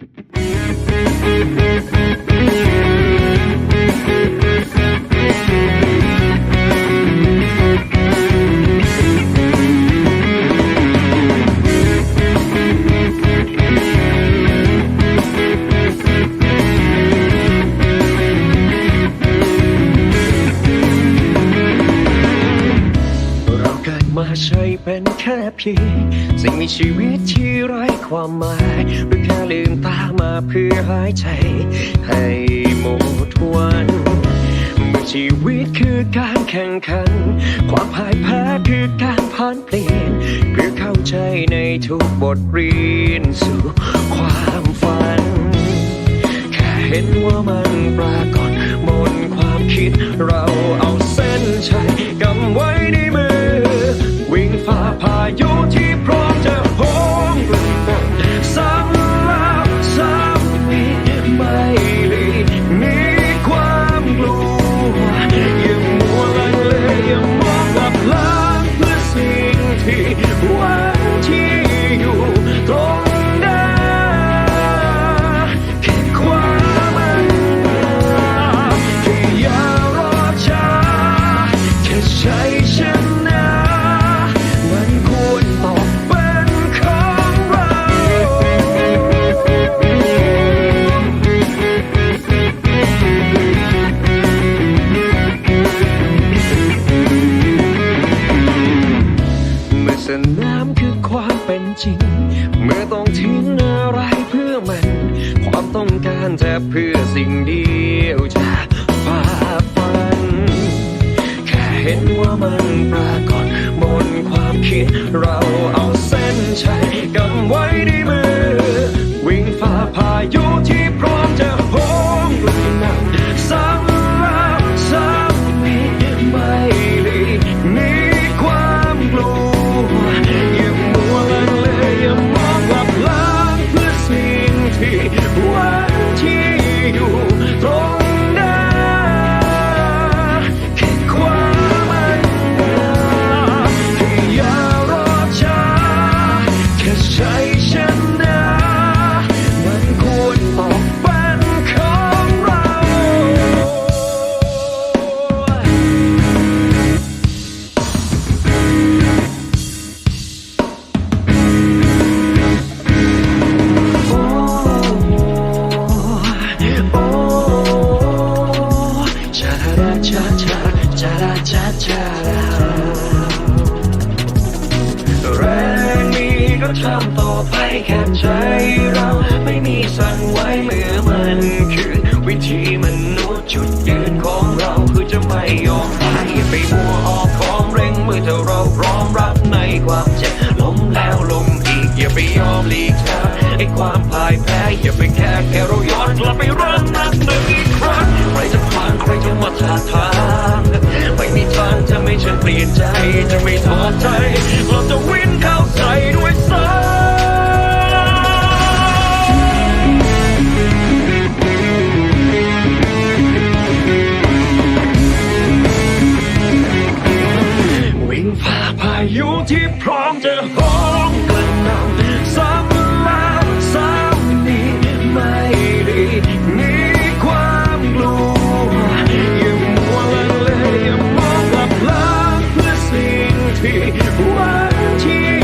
เร เป็นแค่เพียงสิ่งมีชีวิตที่ไร้ความหมายหรือแค่ลืมตามาเพื่อหายใจ ให้หมดวันเมื่อชีวิตคือการแข่งขัน ความพ่ายแพ้คือการผ่านเปลี่ยนเพื่อเข้าใจในทุกบทเรียนสู่ความฝัน แค่เห็นว่ามา จริง เมื่อต้องทิ้งอะไรเพื่อมัน ความต้องการแทบเพื่อสิ่งเดียวจะฝ่าฟัน แค่เห็นว่ามันปรากฏบนความคิดเราเอาเส้นชัย ที่ ดาชาชาชาดาชาชาแรงนี้ก็ทำต่อไปแค่ใจเราไม่มีสั่นไหวเมื่อมันคือวิธีมนุษย์จุดยืนของเราคือจะไม่ยอมแพ้อย่าไปมัวออกของเร่งมือถ้าเราพร้อมรับในความเจ็บล้มแล้วล้มอีกอย่าไปยอมหลีกทางไอ้ความพ่ายแพ้อย่าไปแค่แค่เราย้อนกลับไปเริ่มนับหนึ่ ที่พร้อมจะหอมกระหน่ำซ้ำแล้วซ้ำนี้ไม่ดีมีความกลัวอย่ามัวลังเลอย่ามองกลับหลังเพื่อสิ่งที่วันที่